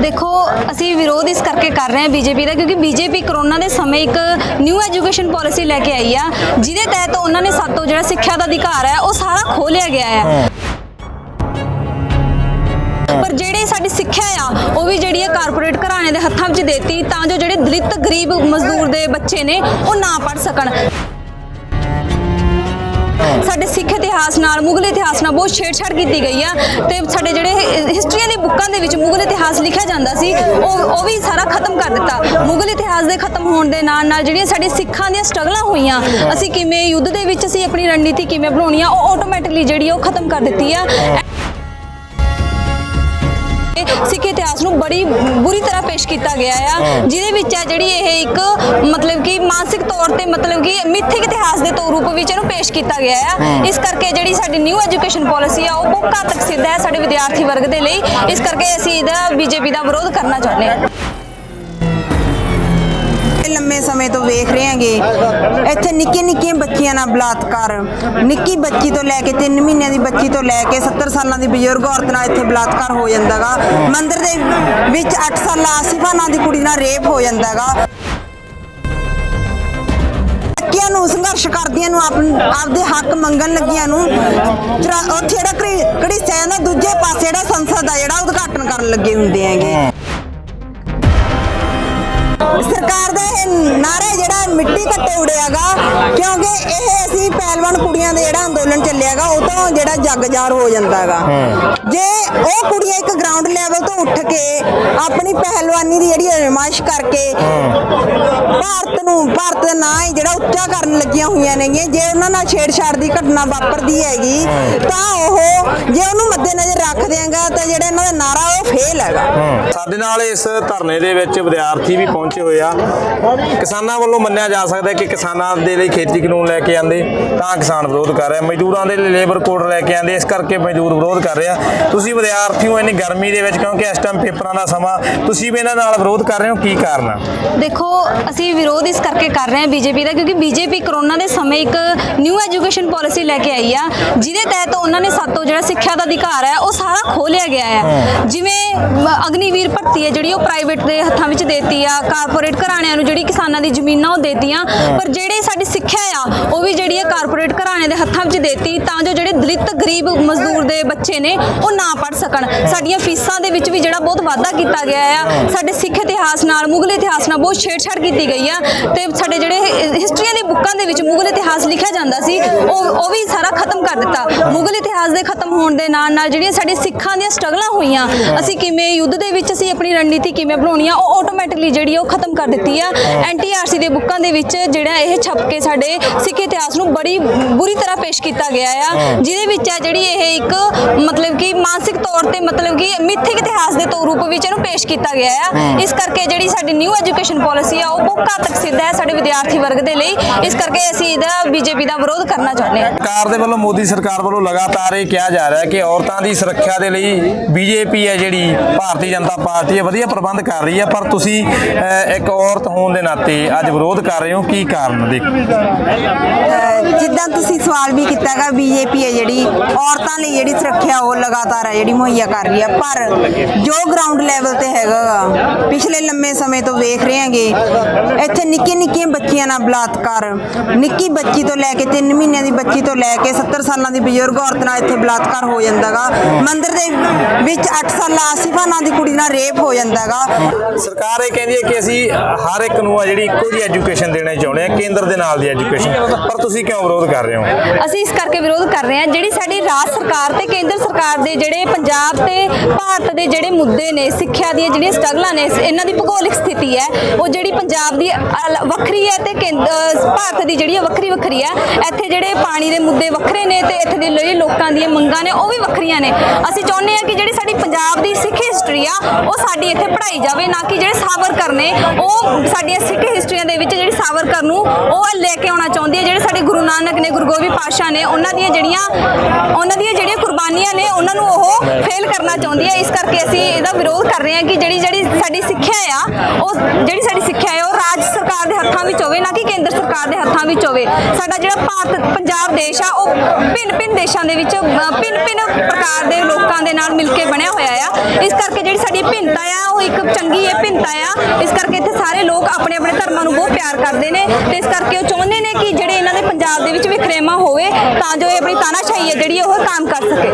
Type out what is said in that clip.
ਦੇਖੋ ਅਸੀਂ ਵਿਰੋਧ ਇਸ ਕਰਕੇ ਕਰ ਰਹੇ ਹਾਂ ਬੀਜੇਪੀ ਦਾ ਕਿਉਂਕਿ ਬੀਜੇਪੀ ਕਰੋਨਾ ਦੇ ਸਮੇਂ ਇੱਕ ਨਿਊ ਐਜੂਕੇਸ਼ਨ ਪਾਲਿਸੀ ਲੈ ਕੇ ਆਈ ਆ ਜਿਹਦੇ ਤਹਿਤ ਉਹਨਾਂ ਨੇ ਸਾਤੋਂ ਜਿਹੜਾ ਸਿੱਖਿਆ ਦਾ ਅਧਿਕਾਰ ਹੈ ਉਹ ਸਾਰਾ ਖੋਹ ਲਿਆ ਗਿਆ ਹੈ। ਪਰ ਜਿਹੜੇ ਸਾਡੀ ਸਿੱਖਿਆ ਆ ਉਹ ਵੀ ਜਿਹੜੀ ਹੈ ਕਾਰਪੋਰੇਟ ਘਰਾਣੇ ਦੇ ਹੱਥਾਂ ਵਿੱਚ ਦੇਤੀ ਤਾਂ ਜੋ ਜਿਹੜੇ ਦਲਿਤ ਗਰੀਬ ਮਜ਼ਦੂਰ ਦੇ ਬੱਚੇ ਨੇ ਉਹ ਨਾ ਪੜ ਸਕਣ। ਸਾਡੇ ਸਿੱਖ ਇਤਿਹਾਸ ਨਾਲ, ਮੁਗਲ ਇਤਿਹਾਸ ਨਾਲ ਬਹੁਤ ਛੇੜਛਾੜ ਕੀਤੀ ਗਈ ਆ ਤੇ ਸਾਡੇ ਜਿਹੜੇ ਹਿਸਟਰੀਆਂ ਦੀ ਬੁੱਕਾਂ ਦੇ ਵਿੱਚ ਮੁਗਲ ਇਤਿਹਾਸ ਲਿਖਿਆ ਜਾਂਦਾ ਸੀ, ਉਹ ਉਹ ਵੀ ਸਾਰਾ ਖਤਮ ਕਰ ਦਿੱਤਾ। ਮੁਗਲ ਇਤਿਹਾਸ ਦੇ ਖਤਮ ਹੋਣ ਦੇ ਨਾਲ ਨਾਲ ਜਿਹੜੀਆਂ ਸਾਡੇ ਸਿੱਖਾਂ ਦੀਆਂ ਸਟਰਗਲਾਂ ਹੋਈਆਂ, ਅਸੀਂ ਕਿਵੇਂ ਯੁੱਧ ਦੇ ਵਿੱਚ ਅਸੀਂ ਆਪਣੀ ਰਣਨੀਤੀ ਕਿਵੇਂ ਬਣਾਉਣੀ ਆ, ਉਹ ਆਟੋਮੈਟਿਕਲੀ ਜਿਹੜੀ ਆ ਉਹ ਖਤਮ ਕਰ ਦਿੱਤੀ ਆ। ਸਿੱਖ ਇਤਿਹਾਸ ਨੂੰ ਬੜੀ ਬੁਰੀ ਤਰ੍ਹਾਂ ਪੇਸ਼ ਕੀਤਾ ਗਿਆ ਆ। ਜਿਹਦੇ ਵਿੱਚ ਆ ਜਿਹੜੀ ਇਹ ਇੱਕ ਮਤਲਬ ਕਿ ਮਾਨਸਿਕ ਤੌਰ ਤੇ ਮਤਲਬ ਕਿ ਮਿਥਿਕ ਇਤਿਹਾਸ ਦੇ ਤੌਰ ਰੂਪ ਵਿੱਚ ਇਹਨੂੰ ਪੇਸ਼ ਕੀਤਾ ਗਿਆ ਆ। ਇਸ ਕਰਕੇ ਜਿਹੜੀ ਸਾਡੀ ਨਿਊ ਐਜੂਕੇਸ਼ਨ ਪਾਲਿਸੀ ਆ ਉਹ ਬਹੁਤ ਘਾਤਕ ਸਿੱਧ ਹੈ ਸਾਡੇ ਵਿਦਿਆਰਥੀ ਵਰਗ ਦੇ ਲਈ। ਇਸ ਕਰਕੇ ਅਸੀਂ ਇਹਦਾ ਬੀਜੇਪੀ ਦਾ ਵਿਰੋਧ ਕਰਨਾ ਚਾਹੁੰਦੇ ਹਾਂ। ਲੰਮੇ ਸਮੇਂ ਤੋਂ ਵੇਖ ਰਹੇ ਹਾਂਗੇ। ਇੱਥੇ ਨਿੱਕੇ ਨਿੱਕੀਆਂ ਬੱਚੀਆਂ ਨਾਲ ਬਲਾਤਕਾਰ। ਨਿੱਕੀ ਬੱਚੀ ਤੋਂ ਲੈ ਕੇ 3 ਮਹੀਨਿਆਂ ਦੀ ਬੱਚੀ ਤੋਂ ਲੈ ਕੇ 70 ਸਾਲਾਂ ਦੀ ਬਜ਼ੁਰਗ ਔਰਤ ਨਾਲ ਇੱਥੇ ਬਲਾਤਕਾਰ ਹੋ ਜਾਂਦਾਗਾ। ਮੰਦਿਰ ਦੇ ਵਿੱਚ 8 ਸਾਲਾ ਆਸਿਫਾ ਨਾਂ ਦੀ ਕੁੜੀ ਨਾਲ ਰੇਪ ਹੋ ਜਾਂਦਾਗਾ। ਬੱਚਿਆਂ ਨੂੰ ਸੰਘਰਸ਼ ਕਰਦੀਆਂ ਨੂੰ ਆਪਦੇ ਹੱਕ ਮੰਗਣ ਲੱਗੀਆਂ ਨੂੰ ਉੱਥੇ ਜਿਹੜਾ ਕਿਹੜੀ ਸੈਨ ਦਾ ਦੂਜੇ ਪਾਸੇ ਜਿਹੜਾ ਸੰਸਦ ਦਾ ਜਿਹੜਾ ਉਦਘਾਟਨ ਕਰਨ ਲੱਗੇ ਹੁੰਦੇ ਹੈਗੇ। ਸਰਕਾਰ ਦਾ ਇਹ ਨਾਰਾ ਜਿਹੜਾ ਮਿੱਟੀ ਘੱਟੇ ਉੜਿਆਗਾ ਕਿਉਂਕਿ ਇਹ ਅਸੀਂ ਪਹਿਲਵਾਨ ਕੁੜੀਆਂ ਦੇ ਜਿਹੜਾ ਅੰਦੋਲਨ ਚੱਲਿਆਗਾ ਉਹ ਤੋਂ ਜਿਹੜਾ ਜੱਗਜਾਰ ਹੋ ਜਾਂਦਾਗਾ ਜੇ ਉਹ ਕੁੜੀਆਂ ਇੱਕ ਗਰਾਊਂਡ ਲੈਵਲ ਤੋਂ ਉੱਠ ਕੇ ਆਪਣੀ ਪਹਿਲਵਾਨੀ ਦੀ ਜਿਹੜੀ ਅਜਮਾਇਸ਼ ਕਰਕੇ ਭਾਰਤ ਨੂੰ ਭਾਰਤ ਦਾ ਨਾਂ ਹੀ ਜਿਹੜਾ ਉੱਚਾ ਕਰਨ ਲੱਗੀਆਂ ਹੋਈਆਂ ਨੇਗੀਆਂ ਜੇ ਉਹਨਾਂ ਨਾਲ ਛੇੜਛਾੜ ਦੀ ਘਟਨਾ ਵਾਪਰਦੀ ਹੈਗੀ ਤਾਂ ਉਹ ਜੇ ਉਹਨੂੰ ਮੱਦੇਨਜ਼ਰ ਰੱਖ ਦਿਆਂਗਾ ਤਾਂ ਜਿਹੜਾ ਇਹਨਾਂ ਦਾ ਨਾਰਾ ਫੇਲ ਹੈਗਾ। ਸਾਡੇ ਨਾਲ ਇਸ ਧਰਨੇ ਦੇ ਵਿੱਚ ਵਿਦਿਆਰਥੀ ਵੀ ਪਹੁੰਚੇ ਹੋਏ ਆ। ਕਿਸਾਨਾਂ ਵੱਲੋਂ ਮੰਨਿਆ ਜਾ ਸਕਦਾ ਹੈ ਕਿ ਕਿਸਾਨਾਂ ਦੇ ਲਈ ਖੇਤੀ ਕਾਨੂੰਨ ਲੈ ਕੇ ਆਂਦੇ ਤਾਂ ਕਿਸਾਨ ਵਿਰੋਧ ਕਰ ਰਿਹਾ। ਮਜ਼ਦੂਰਾਂ ਦੇ ਲਈ ਲੇਬਰ ਕੋਡ ਲੈ ਕੇ ਆਂਦੇ ਇਸ ਕਰਕੇ ਮਜ਼ਦੂਰ ਵਿਰੋਧ ਕਰ ਰਿਹਾ। ਤੁਸੀਂ ਵਿਦਿਆਰਥੀ ਹੋ ਇੰਨੀ ਗਰਮੀ ਦੇ ਵਿੱਚ ਕਿਉਂਕਿ ਇਸ ਟਾਈਮ ਪੇਪਰਾਂ ਦਾ ਸਮਾਂ ਤੁਸੀਂ ਵੀ ਇਹਨਾਂ ਨਾਲ ਵਿਰੋਧ ਕਰ ਰਹੇ ਹੋ ਕੀ ਕਾਰਨ ਆ? ਦੇਖੋ ਅਸੀਂ ਵਿਰੋਧ ਇਸ ਕਰਕੇ ਕਰ ਰਹੇ ਹਾਂ ਬੀਜੇਪੀ ਦਾ ਕਿਉਂਕਿ ਬੀਜੇਪੀ ਕਰੋਨਾ ਦੇ ਸਮੇਂ ਇੱਕ ਨਿਊ ਐਜੂਕੇਸ਼ਨ ਪਾਲਿਸੀ ਲੈ ਕੇ ਆਈ ਆ। ਜਿਹਦੇ ਤਹਿਤ ਉਹਨਾਂ ਨੇ ਸਾਤੋਂ ਜਿਹੜਾ ਸਿੱਖਿਆ ਦਾ ਅਧਿਕਾਰ ਹੈ ਉਹ ਸਾਰਾ ਖੋਹ ਲਿਆ ਗਿਆ ਹੈ। ਜਿਵੇਂ ਅਗਨੀਵੀਰ ਭਰਤੀ ਹੈ ਜਿਹੜੀ ਉਹ ਪ੍ਰਾਈਵੇਟ ਦੇ ਹੱਥਾਂ ਵਿੱਚ ਦੇਤੀ ਆ ਕਾਰਪੋਰੇਟ ਘਰਾਣਿਆਂ ਨੂੰ ਜਿਹੜੀ ਕਿਸਾਨਾਂ ਦੀ ਜ਼ਮੀਨਾਂ ਉਹ ਦੇਤੀਆਂ। ਪਰ ਜਿਹੜੇ ਸਾਡੀ ਸਿੱਖਿਆ ਆ ਉਹ ਵੀ ਜਿਹੜੀ ਹੈ ਕਾਰਪੋਰੇਟ ਘਰਾਣੇ ਦੇ ਹੱਥਾਂ ਵਿੱਚ ਦੇਤੀ ਤਾਂ ਜੋ ਜਿਹੜੇ ਦਲਿਤ ਗਰੀਬ ਮਜ਼ਦੂਰ ਦੇ ਬੱਚੇ ਨੇ ਉਹ ਨਾ ਪੜ ਸਕਣ। ਸਾਡੀਆਂ ਫੀਸਾਂ ਦੇ ਵਿੱਚ ਵੀ ਜਿਹੜਾ ਬਹੁਤ ਵਾਧਾ ਕੀਤਾ ਗਿਆ ਆ ਸਾਡੇ ਸਿੱਖ ਇਤਿਹਾਸ ਨਾਲ ਮੁਗਲ ਇਤਿਹਾਸ ਨਾਲ ਬਹੁਤ ਛੇੜਛਾੜ ਕੀਤੀ ਗਈ ਆ ਤੇ ਸਾਡੇ ਜਿਹੜੇ ਹਿਸਟਰੀਆਂ ਦੀ ਬੁੱਕਾਂ ਦੇ ਵਿੱਚ ਮੁਗਲ ਇਤਿਹਾਸ ਲਿਖਿਆ ਜਾਂਦਾ ਸੀ ਉਹ ਉਹ ਵੀ ਸਾਰਾ ਖਤਮ ਕਰ ਦਿੱਤਾ। ਮੁਗਲ ਇਤਿਹਾਸ ਦੇ ਖਤਮ ਹੋਣ ਦੇ ਨਾਲ ਨਾਲ ਜਿਹੜੀਆਂ ਸਾਡੀ ਸਿੱਖਾਂ ਦੀਆਂ ਸਟਰਗਲਾਂ ਹੋਈਆਂ ਅਸੀਂ ਕਿਵੇਂ ਯੁੱਧ ਦੇ ਵਿੱਚ ਅਸੀਂ ਆਪਣੀ ਰਣਨੀਤੀ ਕਿਵੇਂ ਬਣਾਉਣੀ ਆ ਉਹ ਆਟੋਮੈਟਿਕਲੀ ਜਿਹੜੀ ਉਹ ਖਤਮ ਕਰ ਦਿੱਤੀ ਆ। ਐਨਟੀਆਰਸੀ ਦੇ ਬੁੱਕਾਂ ਦੇ ਵਿੱਚ ਜਿਹੜਾ ਇਹ ਛਪ ਕੇ ਸਾਡੇ ਸਿੱਖ ਇਤਿਹਾਸ ਨੂੰ ਬੜੀ ਬੁਰੀ ਤਰ੍ਹਾਂ ਪੇਸ਼ ਕੀਤਾ ਗਿਆ ਆ। ਜਿਹਦੇ ਵਿੱਚ ਆ ਜਿਹੜੀ ਇਹ ਇੱਕ ਮਤਲਬ ਕਿ ਮਾਨਸਿਕ ਤੌਰ ਤੇ ਮਤਲਬ ਕਿ ਮਿਥਿਕ ਇਤਿਹਾਸ ਦੇ ਤੌਰ ਰੂਪ ਵਿੱਚ ਇਹਨੂੰ ਪੇਸ਼ ਕੀਤਾ ਗਿਆ ਆ। ਇਸ ਕਰਕੇ ਜਿਹੜੀ ਸਾਡੀ ਨਿਊ ਐਜੂਕੇਸ਼ਨ ਪਾਲਿਸੀ ਆ ਉਹ ਬਹੁਤ ਘਾਤਕ ਸਿੱਧ ਹੈ ਸਾਡੇ ਵਿਦਿਆਰਥੀ ਵਰਗ ਦੇ ਲਈ। ਇਸ ਕਰਕੇ ਅਸੀਂ ਇਹਦਾ ਬੀਜੇਪੀ ਦਾ ਵਿਰੋਧ ਕਰਨਾ ਚਾਹੁੰਦੇ ਹਾਂ ਸਰਕਾਰ ਦੇ ਵੱਲੋਂ ਮੋਦੀ ਸਰਕਾਰ ਵੱਲੋਂ ਲਗਾਤਾਰ ਇਹ ਕਿਹਾ ਜਾ ਰਿਹਾ ਹੈ ਕਿ ਔਰਤਾਂ ਦੀ ਸੁਰੱਖਿਆ ਦੇ ਲਈ ਬੀਜੇਪੀ ਹੈ ਜਿਹੜੀ। ਭਾਰਤੀ ਜਨਤਾ ਪਾਰਟੀ ਹੈ ਵਧੀਆ ਪ੍ਰਬੰਧ ਕਰ ਰਹੀ ਹੈ ਪਰ ਤੁਸੀਂ ਇੱਕ ਔਰਤ ਹੋਣ ਦੇ ਨਾਤੇ ਅੱਜ ਵਿਰੋਧ ਕਰ ਰਹੇ ਹੋ ਕੀ ਕਾਰਨ ਦੇਖ ਜਿੱਦਾਂ ਤੁਸੀਂ ਸਵਾਲ ਵੀ ਕੀਤਾ ਬੀਜੇਪੀ ਹੈ ਜਿਹੜੀ ਔਰਤਾਂ ਲਈ ਜਿਹੜੀ ਸੁਰੱਖਿਆ ਉਹ ਲਗਾਤਾਰ ਹੈ ਜਿਹੜੀ ਮੁਹੱਈਆ ਕਰ ਰਹੀ ਹੈ ਪਰ ਜੋ ਗਰਾਊਂਡ ਲੈਵਲ ਤੇ ਹੈਗਾ ਗਾ, ਪਿਛਲੇ ਲੰਮੇ ਸਮੇਂ ਤੋਂ ਵੇਖ ਰਹੇ ਹਾਂਗੇ ਇੱਥੇ ਨਿੱਕੇ ਨਿੱਕੀਆਂ ਬੱਚੀਆਂ ਨਾਲ ਬਲਾਤਕਾਰ ਨਿੱਕੀ ਬੱਚੀ ਤੋਂ ਲੈ ਕੇ 3 ਮਹੀਨਿਆਂ ਦੀ ਬੱਚੀ ਤੋਂ ਲੈ ਕੇ 70 ਸਾਲਾਂ ਦੀ ਬਜ਼ੁਰਗ ਔਰਤ ਨਾਲ ਇੱਥੇ ਬਲਾਤਕਾਰ ਹੋ ਜਾਂਦਾਗਾ ਮੰਦਿਰ ਦੇ ਵਿੱਚ 8 ਸਾਲਾਂ ਆਸਿਫਾ ਨਾਂ ਦੀ ਕੁੜੀ ਨਾਲ ਰੇਪ ਹੋ ਜਾਂਦਾਗਾ ਸਰਕਾਰ ਇਹ ਕਹਿੰਦੀ ਹੈ ਕਿ ਅਸੀਂ ਹਰ ਇੱਕ ਨੂੰ ਆ ਜਿਹੜੀ ਇੱਕੋ ਜਿਹੀ ਐਜੂਕੇਸ਼ਨ ਦੇਣਾ ਚਾਹੁੰਦੇ ਆ ਕੇਂਦਰ ਦੇ ਨਾਲ ਦੀ ਐਜੂਕੇਸ਼ਨ ਪਰ ਤੁਸੀਂ ਕਿਉਂ ਵਿਰੋਧ ਕਰ ਰਹੇ ਹੋ? ਅਸੀਂ ਇਸ ਕਰਕੇ ਵਿਰੋਧ ਕਰ ਰਹੇ ਹਾਂ ਜਿਹੜੀ ਸਾਡੀ ਰਾਜ ਸਰਕਾਰ ਤੇ ਕੇਂਦਰ ਸਰਕਾਰ ਦੇ ਜਿਹੜੇ ਪੰਜਾਬ ਤੇ ਭਾਰਤ ਦੇ ਜਿਹੜੇ ਮੁੱਦੇ ਨੇ ਸਿੱਖਿਆ ਦੀਆਂ ਜਿਹੜੀਆਂ ਸਟਰਗਲਾਂ ਨੇ ਇਹਨਾਂ ਦੀ ਭੂਗੋਲਿਕ ਸਥਿਤੀ ਹੈ ਉਹ ਜਿਹੜੀ ਪੰਜਾਬ ਦੀ ਵੱਖਰੀ ਹੈ ਤੇ ਭਾਰਤ ਦੀ ਜਿਹੜੀ ਹੈ ਵੱਖਰੀ ਵੱਖਰੀ ਹੈ ਇੱਥੇ ਜਿਹੜੇ ਪਾਣੀ ਦੇ ਮੁੱਦੇ ਵੱਖਰੇ ਨੇ ਤੇ ਇੱਥੇ ਦੇ ਲੋਕਾਂ ਦੀਆਂ ਮੰਗਾਂ ਨੇ ਉਹ ਵੀ ਵੱਖਰੀਆਂ ਨੇ। ਅਸੀਂ ਚਾਹੁੰਦੇ ਹਾਂ ਕਿ ਜਿਹੜੀ ਸਾਡੀ ਪੰਜਾਬ ਦੀ ਸਿੱਖ ਹਿਸਟਰੀ ਆ, ਉਹ ਸਾਡੀ ਇੱਥੇ ਪੜ੍ਹਾਈ ਜਾਵੇ, ਨਾ ਕਿ ਜਿਹੜੇ ਸਾਵਰਕਰ ਨੇ ਉਹ ਸਾਡੀਆਂ ਸਿੱਖ ਹਿਸਟਰੀਆਂ ਦੇ ਵਿੱਚ ਜਿਹੜੀ ਸਾਵਰਕਰ ਨੂੰ, ਉਹ ਲੈ ਕੇ ਆਉਣਾ ਚਾਹੁੰਦੀ ਹੈ ਜਿਹੜੇ ਸਾਡੇ ਗੁਰੂ ਨਾਨਕ ਨੇ, ਗੁਰੂ ਗੋਬਿੰਦ ਪਾਤਸ਼ਾਹ ਨੇ, ਉਹਨਾਂ ਦੀਆਂ ਜਿਹੜੀਆਂ, ਉਹਨਾਂ ਦੀਆਂ ਜਿਹੜੀਆਂ ਕੁਰਬਾਨੀਆਂ ਨੇ, ਉਹਨਾਂ ਨੂੰ ਨੂੰ ਉਹ ਫੇਲ ਕਰਨਾ ਚਾਹੁੰਦੀ ਹੈ ਇਸ ਕਰਕੇ ਅਸੀਂ ਇਹਦਾ ਵਿਰੋਧ ਕਰ ਰਹੇ ਹਾਂ ਕਿ ਜਿਹੜੀ ਜਿਹੜੀ ਸਾਡੀ ਸਿੱਖਿਆ ਆ, ਉਹ ਜਿਹੜੀ ਸਾਡੀ ਸਿੱਖਿਆ ਹੈ ਉਹ ਰਾਜ ਸਰਕਾਰ ਦੇ ਹੱਥਾਂ ਵਿੱਚ ਹੋਵੇ, ਨਾ ਕਿ ਕੇਂਦਰ ਸਰਕਾਰ ਦੇ ਹੱਥਾਂ ਵਿੱਚ ਹੋਵੇ। ਸਾਡਾ ਜਿਹੜਾ ਭਾਰਤ, ਪੰਜਾਬ ਦੇਸ਼ ਆ, ਉਹ ਭਿੰਨ ਭਿੰਨ ਦੇਸ਼ਾਂ ਦੇ ਵਿੱਚ ਭਿੰਨ ਭਿੰਨ ਪ੍ਰਕਾਰ ਦੇ ਲੋਕਾਂ ਦੇ ਨਾਲ ਮਿਲ ਕੇ ਬਣਿਆ ਹੋਇਆ ਆ। ਇਸ ਕਰਕੇ ਜਿਹੜੀ ਸਾਡੀ ਭਿੰਨਤਾ ਆ, ਉਹ ਇੱਕ ਚੰਗੀ ਇਹ ਭਿੰਨਤਾ ਆ। ਇਸ ਕਰਕੇ ਇੱਥੇ ਸਾਰੇ ਲੋਕ ਆਪਣੇ ਆਪਣੇ ਧਰਮਾਂ ਨੂੰ ਬਹੁਤ ਪਿਆਰ ਕਰਦੇ ਨੇ ਤੇ ਇਸ ਕਰਕੇ ਉਹ ਚਾਹੁੰਦੇ ਨੇ ਕਿ ਜਿਹੜੇ ਇਹਨਾਂ ਦੇ ਪੰਜਾਬ ਦੇ ਵਿੱਚ ਵਿਖਰੇਮਾ ਹੋਵੇ, ਤਾਂ ਜੋ ਇਹ ਆਪਣੀ ਤਾਨਾਸ਼ਾਹੀ ਹੈ ਜਿਹੜੀ ਉਹ ਕਾਇਮ ਕਰ ਸਕੇ।